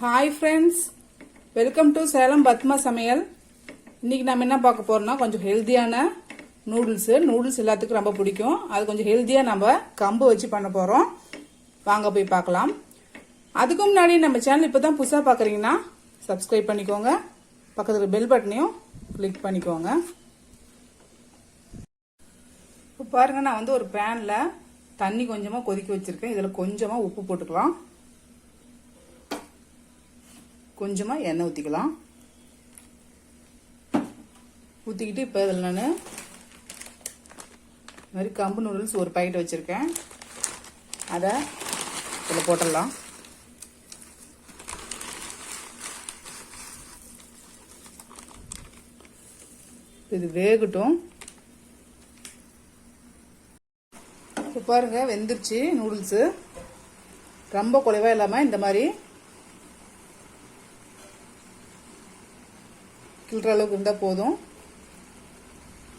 Hi friends welcome to Salem Padma சமையல் இன்னைக்கு நம்ம என்ன பார்க்க போறோம்னா கொஞ்சம் ஹெல்த்தியான நூடுல்ஸ் நூடுல்ஸ் எல்லாத்துக்கும் ரொம்ப பிடிக்கும். அது கொஞ்சம் ஹெல்த்தியாக நம்ம கம்பு வச்சு பண்ண போகிறோம் வாங்க போய் பார்க்கலாம். அதுக்கு முன்னாடி நம்ம சேனல் இப்போ தான் புதுசாக பார்க்குறீங்கன்னா சப்ஸ்கிரைப் பண்ணிக்கோங்க. பக்கத்தில் பெல் பட்டனையும் கிளிக் பண்ணிக்கோங்க. இப்போ பாருங்க நான் வந்து ஒரு பேனில் தண்ணி கொஞ்சமாக கொதிக்க வச்சுருக்கேன். இதில் கொஞ்சமாக உப்பு போட்டுக்கலாம். கொஞ்சமாக எண்ணெய் ஊற்றிக்கலாம் ஊற்றிக்கிட்டு இப்போ இதில் நான் இந்த மாதிரி கம்பு நூடுல்ஸ் ஒரு பாக்கெட் வச்சுருக்கேன். அதை இதில் போட்டுடலாம். இது வேகட்டும். இப்போ பாருங்க வெந்துருச்சு நூடுல்ஸு. ரொம்ப குறைவாக இல்லாமல் இந்த மாதிரி கிள்ற அளவுக்கு இருந்தால் போதும்.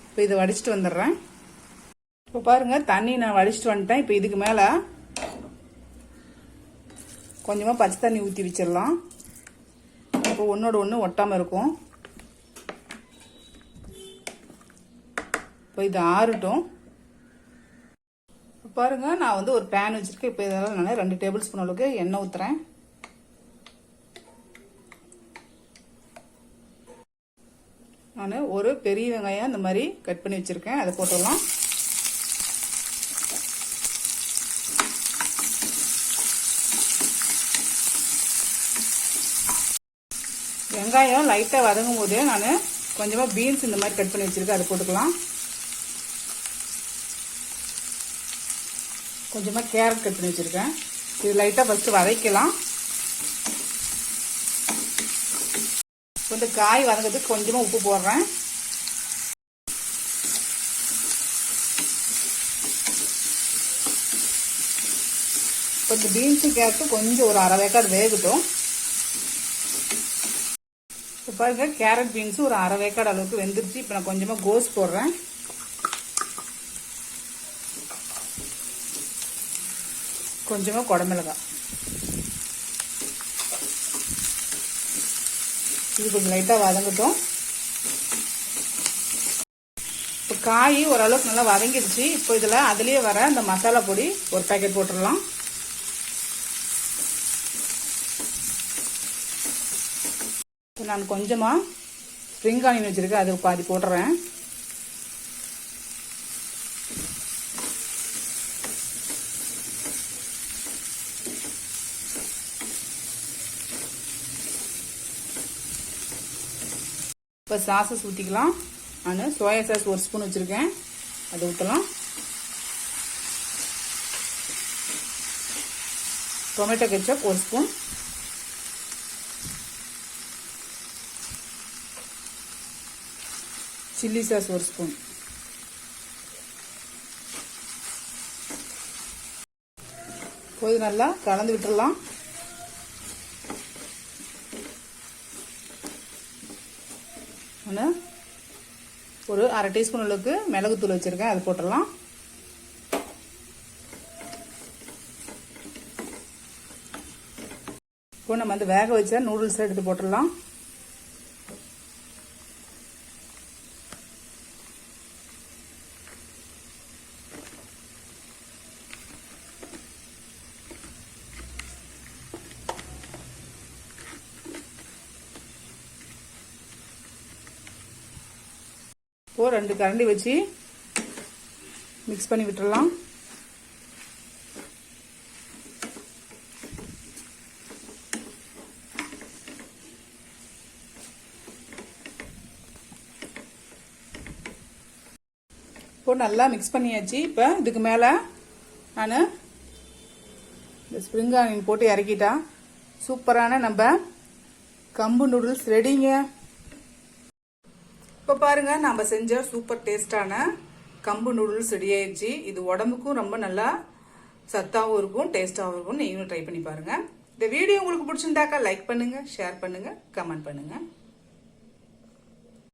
இப்போ இதை வடிச்சிட்டு வந்துடுறேன். இப்போ பாருங்கள் தண்ணி நான் வடிச்சிட்டு வந்துட்டேன். இப்போ இதுக்கு மேலே கொஞ்சமாக பச்சை தண்ணி ஊற்றி வச்சிடலாம். இப்போ ஒன்றோட ஒன்று ஒட்டாமல் இருக்கும். இப்போ இது ஆறட்டும். இப்போ பாருங்க நான் வந்து ஒரு பேன் வச்சுருக்கேன். இப்போ இதெல்லாம் நான் ரெண்டு டேபிள் ஸ்பூன் அளவுக்கு எண்ணெய் ஊற்றுறேன் நான் ஒரு பெரிய வெங்காயம் இந்த மாதிரி கட் பண்ணி வச்சுருக்கேன். அதை போட்டுடலாம். வெங்காயம் லைட்டாக வதங்கும் போது நான் கொஞ்சமாக பீன்ஸ் இந்த மாதிரி கட் பண்ணி வச்சுருக்கேன். அதை போட்டுக்கலாம். கொஞ்சமாக கேரட் கட் பண்ணி வச்சுருக்கேன். இது லைட்டாக ஃபஸ்ட்டு வதக்கலாம் கொஞ்சம் காய் வதங்கிறதுக்கு கொஞ்சமாக உப்பு போடுறேன். கொஞ்சம் பீன்ஸு கேரட்டு கொஞ்சம் ஒரு அரை வேக்காடு வேகட்டும். இப்போ பாருங்க கேரட் பீன்ஸும் ஒரு அரை வேக்காடு அளவுக்கு வெந்துருச்சு. இப்போ நான் கொஞ்சமாக கோஸ் போடுறேன். கொஞ்சமாக குடமிளகாய். இது கொஞ்சம் லைட்டாக வதங்கட்டும். இப்போ காய் ஓரளவுக்கு நல்லா வதங்கிடுச்சு. இப்போ இதில் அதுலேயே வர இந்த மசாலா பொடி ஒரு பேக்கெட் போட்டுடலாம். நான் கொஞ்சமாக ஸ்ப்ரிங் ஆனியன் வச்சுருக்கேன். அது பாதி போட்டுறேன். இப்போ சாசஸ் ஊற்றிக்கலாம் நான் சோயா சாஸ் ஒரு ஸ்பூன் வச்சுருக்கேன். அதை ஊற்றலாம் டொமேட்டோ கெச்சப் ஒரு ஸ்பூன். சில்லி சாஸ் ஒரு ஸ்பூன். போது நல்லா கலந்து விட்டுடலாம். ஒன்று. ஒரு அரை டீஸ்பூன் அளவுக்கு மிளகுத்தூள் வச்சுருக்கேன். அது போட்டுடலாம். இப்போ நம்ம வந்து வேக வச்ச நூடுல்ஸ் எடுத்து போட்டுடலாம். இப்போ ரெண்டு கரண்டி வச்சு மிக்ஸ் பண்ணி விட்டுறலாம். இப்போ நல்லா மிக்ஸ் பண்ணியாச்சு. இப்போ இதுக்கு மேலே நான் இந்த ஸ்ப்ரிங் ஆனியன் போட்டு இறக்கிட்டா. சூப்பரான நம்ம கம்பு நூடுல்ஸ் ரெடிங்க இப்போ பாருங்க நம்ம செஞ்ச சூப்பர் டேஸ்டான கம்பு நூடுல்ஸ் ரெடி ஆயிடுச்சு. இது உடம்புக்கும் ரொம்ப நல்லா சத்தாகவும் இருக்கும் டேஸ்டாகவும் இருக்கும் நீங்களும் ட்ரை பண்ணி பாருங்க. இந்த வீடியோ உங்களுக்கு பிடிச்சிருந்தாக்கா லைக் பண்ணுங்க ஷேர் பண்ணுங்க கமெண்ட் பண்ணுங்க.